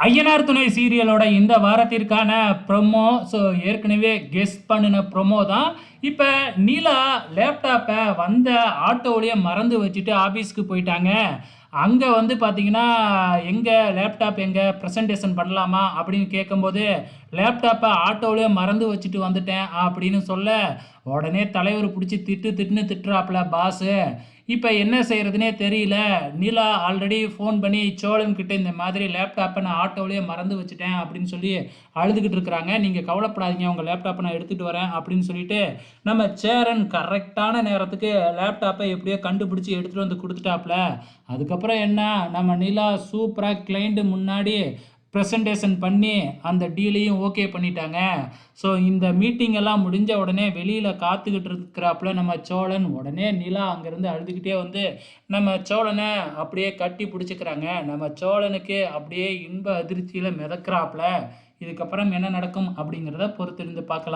ஐயனார் துணை சீரியலோட இந்த வாரத்திற்கான ப்ரொமோ ஸோ ஏற்கனவே கெஸ் பண்ணின ப்ரொமோ தான். இப்போ நீலா லேப்டாப்பை வந்த ஆட்டோவிலேயே மறந்து வச்சுட்டு ஆஃபீஸ்க்கு போயிட்டாங்க. அங்கே வந்து பார்த்தீங்கன்னா எங்கே லேப்டாப் எங்கே ப்ரெசன்டேஷன் பண்ணலாமா அப்படின்னு கேட்கும்போது லேப்டாப்பை ஆட்டோவிலே மறந்து வச்சுட்டு வந்துட்டேன் அப்படின்னு சொல்ல உடனே தலைவர் பிடிச்சி திட்டு திட்டுன்னு திட்டுறாப்புல பாஸு இப்போ என்ன செய்கிறதுனே தெரியல. நீலா ஆல்ரெடி ஃபோன் பண்ணி சோழன்கிட்ட இந்த மாதிரி லேப்டாப்பை நான் ஆட்டோவிலேயே மறந்து வச்சுட்டேன் அப்படின்னு சொல்லி அழுதுகிட்டு இருக்கிறாங்க. நீங்கள் கவலைப்படாதீங்க உங்கள் லேப்டாப்பை நான் எடுத்துகிட்டு வரேன் அப்படின்னு சொல்லிட்டு நம்ம சேரன் கரெக்டான நேரத்துக்கு லேப்டாப்பை எப்படியோ கண்டுபிடிச்சி எடுத்துகிட்டு வந்து கொடுத்துட்டாப்புல. அதுக்கப்புறம் என்ன? நம்ம நிலா சூப்பராக கிளைண்ட்டு முன்னாடி ப்ரெசன்டேஷன் பண்ணி அந்த டீலையும் ஓகே பண்ணிட்டாங்க. ஸோ இந்த மீட்டிங் எல்லாம் முடிஞ்ச உடனே வெளியில் காத்துக்கிட்டு இருக்கிறாப்புல நம்ம சோழன் உடனே நிலா அங்கேருந்து அழுதுகிட்டே வந்து நம்ம சோழனை அப்படியே கட்டி பிடிச்சிக்கிறாங்க. நம்ம சோழனுக்கு அப்படியே இன்ப அதிர்ச்சியில் மிதக்கிறாப்புல. இதுக்கப்புறம் என்ன நடக்கும் அப்படிங்கிறத பொறுத்திருந்து பார்க்கலாம்.